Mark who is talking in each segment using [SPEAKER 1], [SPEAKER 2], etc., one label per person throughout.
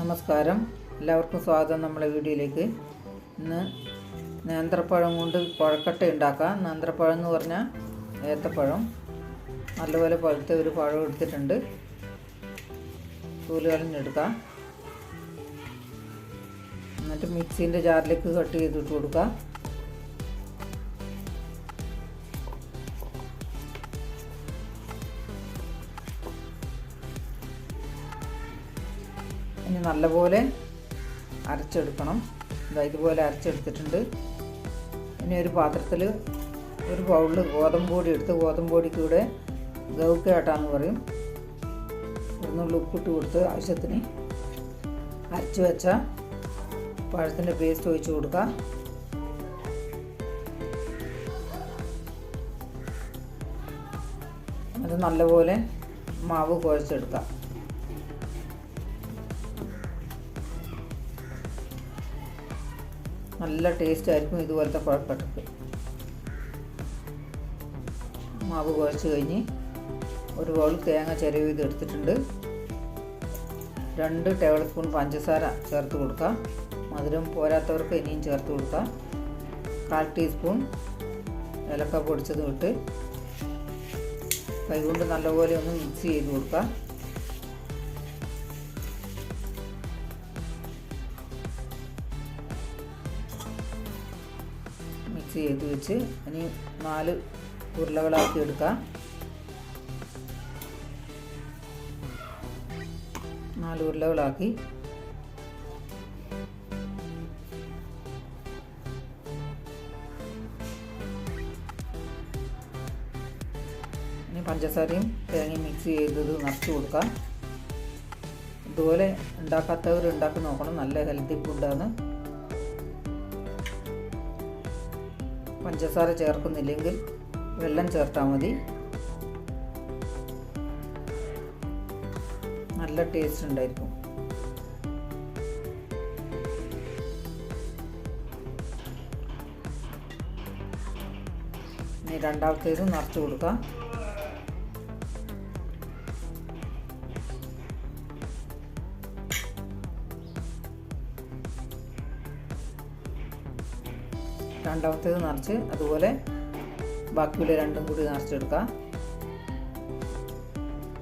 [SPEAKER 1] നമസ്കാരം. എല്ലാവർക്കും സ്വാഗതം നമ്മളെ വീഡിയോയിലേക്ക്. ഇന്ന് നേന്ത്രപ്പഴം കൊണ്ട് കുഴക്കട്ട ഉണ്ടാക്കാം. നേന്ത്രപ്പഴം എന്ന് പറഞ്ഞാൽ ഏത്തപ്പഴം. നല്ലപോലെ പഴുത്ത ഒരു പഴം എടുത്തിട്ടുണ്ട്. തൂൽ കളഞ്ഞെടുക്കാം എന്നിട്ട് മിക്സീന്റെ ജാറിലേക്ക് കട്ട് ചെയ്തിട്ട് കൊടുക്കുക ഇനി നല്ലപോലെ അരച്ചെടുക്കണം. ഇതാ ഇതുപോലെ അരച്ചെടുത്തിട്ടുണ്ട്. ഇനി ഒരു പാത്രത്തിൽ ഒരു ബൗളിൽ ഗോതമ്പ് പൊടി എടുത്ത് ഗോതമ്പ് പൊടിക്ക് കൂടെ ഗൗക്കാട്ടാന്ന് പറയും. ഒന്നുള്ള നുള്ളി ഉപ്പിട്ട് കൊടുത്ത് ആവശ്യത്തിന് അരച്ച് വെച്ച പഴത്തിന്റെ പേസ്റ്റ് ഒഴിച്ച് കൊടുക്കുക അത് നല്ലപോലെ മാവ് കുഴച്ചെടുക്കാം. നല്ല ടേസ്റ്റ് ആയിരിക്കും ഇതുപോലത്തെ കുഴപ്പട്ടക്ക് മാവ് കുഴച്ച് കഴിഞ്ഞ് ഒരു ബൗൾ തേങ്ങ ചിരവ് ചെയ്ത് എടുത്തിട്ടുണ്ട്. രണ്ട് ടേബിൾ സ്പൂൺ പഞ്ചസാര ചേർത്ത് കൊടുക്കാം മധുരം പോരാത്തവർക്ക് ഇനിയും ചേർത്ത് കൊടുക്കാം കാൽ ടീസ്പൂൺ ഏലക്ക പൊടിച്ചത് ഇട്ട്. കൈകൊണ്ട് നല്ലപോലെ ഒന്ന് മിക്സ് ചെയ്ത് കൊടുക്കാം മിക്സ് ചെയ്ത് വെച്ച് ഇനി നാല് ഉരുളകളാക്കി എടുക്കാം. നാല് ഉരുളകളാക്കി. ഇനി പഞ്ചസാരയും തേങ്ങയും മിക്സ് ചെയ്തത് നിറച്ച് കൊടുക്കാം. ഇതുപോലെ ഉണ്ടാക്കാത്തവർ ഉണ്ടാക്കി നോക്കണം. നല്ല ഹെൽത്തി ഫുഡാണ്. പഞ്ചസാര ചേർക്കുന്നില്ലെങ്കിൽ വെള്ളം ചേർത്താൽ മതി. നല്ല ടേസ്റ്റ് ഉണ്ടായിരിക്കും. ഇനി രണ്ടാമത്തേത് നിറച്ച് കൊടുക്കാം. രണ്ടാമത്തേത് നിറച്ച് അതുപോലെ ബാക്കിയുള്ള രണ്ടും കൂടി നിറച്ചെടുക്കാം.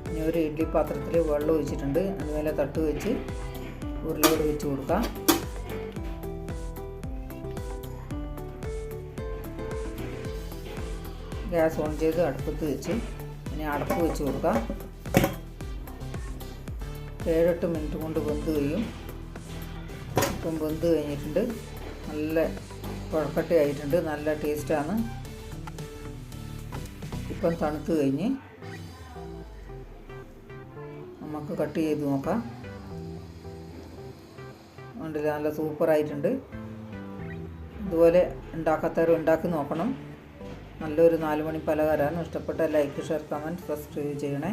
[SPEAKER 1] ഇനി ഒരു ഇഡ്ഡലി പാത്രത്തിൽ വെള്ളം ഒഴിച്ചിട്ടുണ്ട്. അതുപോലെ തട്ട് വെച്ച് ഉരുളോട് വെച്ച് കൊടുക്കാം. ഗ്യാസ് ഓൺ ചെയ്ത് അടുപ്പത്ത് വെച്ച് ഇനി അടപ്പ് വെച്ച് കൊടുക്കാം. ഏഴെട്ട് മിനിറ്റ് കൊണ്ട് വെന്ത് കഴിയും. ഇപ്പം വെന്ത് കഴിഞ്ഞിട്ടുണ്ട്. നല്ല കുഴക്കട്ട ആയിട്ടുണ്ട്. നല്ല ടേസ്റ്റാണ്. ഇപ്പം തണുത്ത് കഴിഞ്ഞ് നമുക്ക് കട്ട് ചെയ്ത് നോക്കാം. ഉണ്ടല്ലോ നല്ല സൂപ്പറായിട്ടുണ്ട് ഇതുപോലെ ഉണ്ടാക്കാത്തവരും ഉണ്ടാക്കി നോക്കണം. നല്ലൊരു നാല് മണി പലഹാരമാണ്. ഇഷ്ടപ്പെട്ട ലൈക്ക് ഷെയർ കമന്റ് സബ്സ്ക്രൈബ് ചെയ്യണേ.